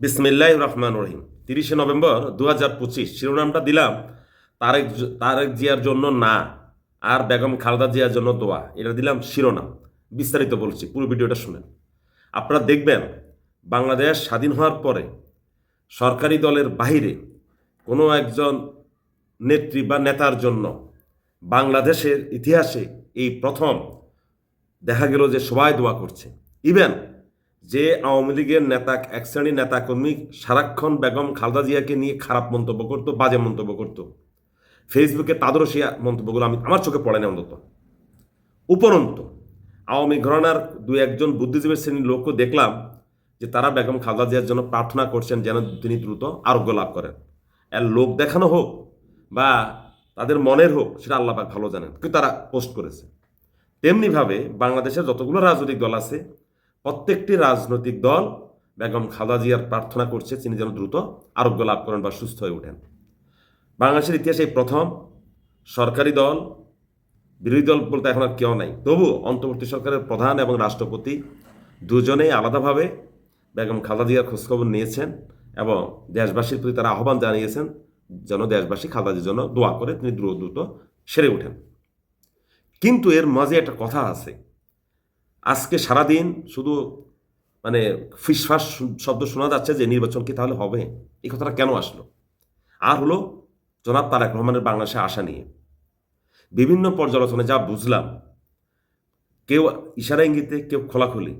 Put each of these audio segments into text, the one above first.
বিসমিল্লাহ রহমান রহিম। তিরিশে নভেম্বর দু হাজার পঁচিশ শিরোনামটা দিলাম, তারেক তারেক জিয়ার জন্য না, আর বেগম খালেদা জিয়ার জন্য দোয়া। এটা দিলাম শিরোনাম। বিস্তারিত বলছি, পুরো ভিডিওটা শুনেন। আপনারা দেখবেন, বাংলাদেশ স্বাধীন হওয়ার পরে সরকারি দলের বাইরে কোনো একজন নেত্রী বা নেতার জন্য বাংলাদেশের ইতিহাসে এই প্রথম দেখা গেল যে সবাই দোয়া করছে। ইভেন যে আওয়ামী লীগের নেতা, এক শ্রেণির নেতাকর্মী সারাক্ষণ বেগম খালদা জিয়াকে নিয়ে খারাপ মন্তব্য করতো, বাজে মন্তব্য করতো। ফেসবুকে তাদেরও সে মন্তব্যগুলো আমি, আমার চোখে পড়ে না অন্তত। উপরন্ত, আওয়ামী ঘরানার দু একজন বুদ্ধিজীবী শ্রেণির লোকও দেখলাম যে তারা বেগম খালদা জিয়ার জন্য প্রার্থনা করছেন যেন তিনি দ্রুত আরোগ্য লাভ করেন। এর লোক দেখানো হোক বা তাদের মনের হোক, সেটা আল্লাহ পাক ভালো জানেন। কিন্তু তারা পোস্ট করেছে। তেমনিভাবে বাংলাদেশের যতগুলো রাজনৈতিক দল আছে প্রত্যেকটি রাজনৈতিক দল বেগম খালেদা জিয়ার প্রার্থনা করছে তিনি যেন দ্রুত আরোগ্য লাভ করেন বা সুস্থ হয়ে ওঠেন। বাংলাদেশের ইতিহাসে প্রথম সরকারি দল, বিরোধী দল বলতে এখন আর কেউ নাই। তবু অন্তর্বর্তী সরকারের প্রধান এবং রাষ্ট্রপতি দুজনেই আলাদাভাবে বেগম খালেদা জিয়ার খোঁজখবর নিয়েছেন এবং দেশবাসীর প্রতি তারা আহ্বান জানিয়েছেন যেন দেশবাসী খালেদা জিয়ার জন্য দোয়া করে তিনি দ্রুত দ্রুত সেরে ওঠেন। কিন্তু এর মাঝে একটা কথা আছে। আজকে সারাদিন শুধু মানে ফিসফাস শব্দ শোনা যাচ্ছে যে নির্বাচন কি তাহলে হবে? এই কথাটা কেন আসলো? আর হলো, জনাব তারেক রহমানের বাংলাদেশে আসা নিয়ে। বিভিন্ন পর্যালোচনায় যা বুঝলাম, কেউ ইশারা ইঙ্গিতে, কেউ খোলাখুলি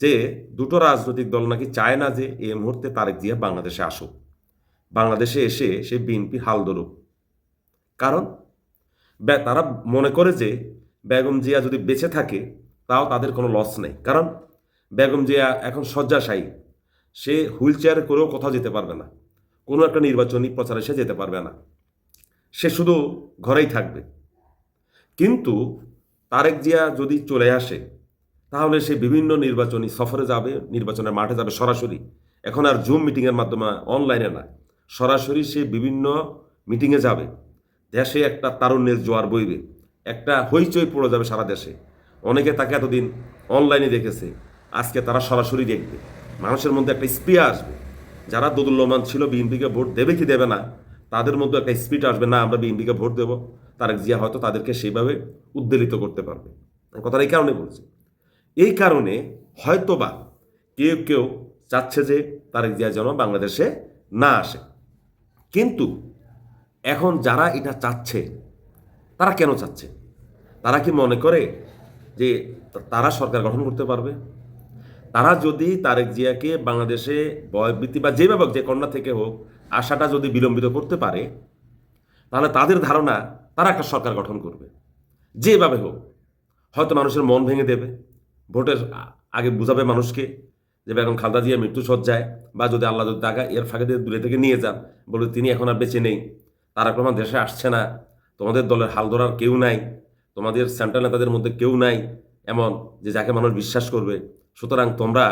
যে দুটো রাজনৈতিক দল নাকি চায় না যে এই মুহূর্তে তারেক জিয়া বাংলাদেশে আসুক। বাংলাদেশে এসে সে বিএনপি হাল ধরুক। কারণ তারা মনে করে যে বেগম জিয়া যদি বেঁচে থাকে তাও তাদের কোনো লস নেই। কারণ বেগম জিয়া এখন শয্যাশায়ী। সে হুইল চেয়ারে করেও কোথাও যেতে পারবে না। কোনো একটা নির্বাচনী প্রচারে সে যেতে পারবে না। সে শুধু ঘরেই থাকবে। কিন্তু তারেক জিয়া যদি চলে আসে, তাহলে সে বিভিন্ন নির্বাচনী সফরে যাবে, নির্বাচনের মাঠে যাবে সরাসরি। এখন আর জুম মিটিংয়ের মাধ্যমে অনলাইনে না। সরাসরি সে বিভিন্ন মিটিংয়ে যাবে। দেশে একটা তারুণ্যের জোয়ার বইবে। একটা হইচই পড়ে যাবে সারা দেশে। অনেকে তাকে এতদিন অনলাইনে দেখেছে। আজকে তারা সরাসরি দেখবে। মানুষের মধ্যে একটা স্প্রিয়া আসবে। যারা দোদুল্যমান ছিল, বিএনপিকে ভোট দেবে কি দেবে না, তাদের মধ্যে একটা স্পিড আসবে, না, আমরা বিএনপিকে ভোট দেবো। তারেক জিয়া হয়তো তাদেরকে সেইভাবে উদ্বেলিত করতে পারবে। কথাটা এই কারণে বলছি। এই কারণে হয়তোবা কেউ কেউ চাচ্ছে যে তারেক জিয়া যেন বাংলাদেশে না আসে। কিন্তু এখন যারা এটা চাচ্ছে, তারা কেন চাচ্ছে? তারা কি মনে করে যে তারা সরকার গঠন করতে পারবে। তারা যদি তারেক জিয়াকে বাংলাদেশে বয়বৃত্তি বা যেভাবে হোক, যে কন্যা থেকে হোক আশাটা যদি বিলম্বিত করতে পারে তাহলে তাদের ধারণা তারা একটা সরকার গঠন করবে। যেভাবে হোক হয়তো মানুষের মন ভেঙে দেবে। ভোটের আগে বুঝাবে মানুষকে যে এখন খালদা জিয়া মৃত্যু সজ্জায় বা যদি আল্লাহ যদি তাকে এর ফাঁকে দিয়ে দূরে থেকে নিয়ে যান বলে তিনি এখন আর বেঁচে নেই তারা রহমান দেশে আসছে না তোমাদের দলের হাল ধরার কেউ নাই। তোমাদের সেন্ট্রাল নেতাদের মধ্যে কেউ নাই এমন যে যাকে মানুষ বিশ্বাস করবে। সুতরাং তোমরা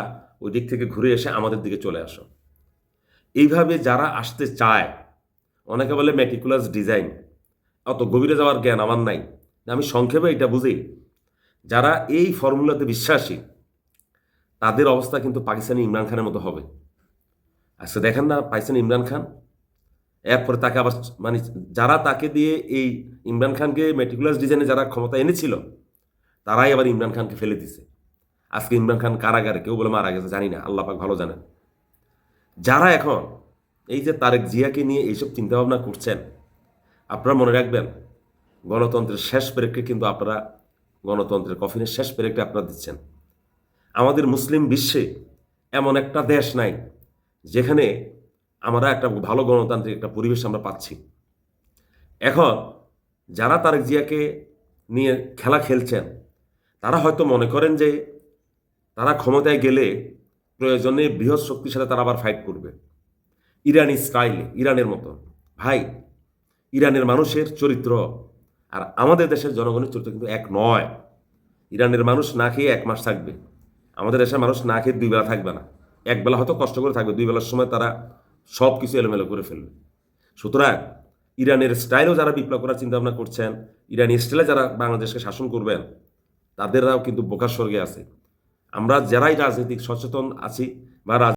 ওই দিক থেকে ঘুরে এসে আমাদের দিকে চলে আসো। এইভাবে যারা আসতে চায়, অনেকে বলে ম্যাটিকুলাস ডিজাইন অত গভীরে যাওয়ার জ্ঞান আমার নাই। আমি সংক্ষেপে এটা বুঝি, যারা এই ফর্মুলাতে বিশ্বাসী, তাদের অবস্থা কিন্তু পাকিস্তানি ইমরান খানের মতো হবে। আচ্ছা দেখেন না পাকিস্তানি ইমরান খান? এরপরে তাকে আবার মানে যারা তাকে দিয়ে এই ইমরান খানকে মেটিকুলাস ডিজাইনে যারা ক্ষমতা এনেছিল, তারাই আবার ইমরান খানকে ফেলে দিছে। আজকে ইমরান খান কারাগারে, কেউ বলে মারা গেছে, জানি না, আল্লাহ পাক ভালো জানেন। যারা এখন এই যে তারেক জিয়াকে নিয়ে এইসব চিন্তাভাবনা করছেন, আপনারা মনে রাখবেন, গণতন্ত্রের শেষ পেরেককে কিন্তু আপনারা গণতন্ত্রের কফিনের শেষ পেরেকটা আপনারা দিচ্ছেন। আমাদের মুসলিম বিশ্বে এমন একটা দেশ নাই, যেখানে আমরা একটা ভালো গণতান্ত্রিক একটা পরিবেশ আমরা পাচ্ছি। এখন যারা তারেক জিয়াকে নিয়ে খেলা খেলছেন, তারা হয়তো মনে করেন যে তারা ক্ষমতায় গেলে প্রয়োজনে বৃহৎ শক্তির সাথে তারা আবার ফাইট করবে। ইরানি স্টাইলে ইরানের মতো। ভাই, ইরানের মানুষের চরিত্র আর আমাদের দেশের জনগণের চরিত্র কিন্তু এক নয়। ইরানের মানুষ না খেয়ে এক মাস থাকবে। আমাদের দেশের মানুষ না খেয়ে দুই বেলা থাকবে না। এক বেলা হয়তো কষ্ট করে থাকবে। দুই বেলার সময় তারা সব কিছু এলোমেলো করে ফেলবে। সুতরাং ইরানের স্টাইলেও যারা বিপ্লব করার চিন্তাভাবনা করছেন, ইরানি স্টাইলে যারা বাংলাদেশকে শাসন করবেন তাদেরও কিন্তু বোকার স্বর্গে আছে। আমরা যারাই রাজনৈতিক সচেতন আছি বা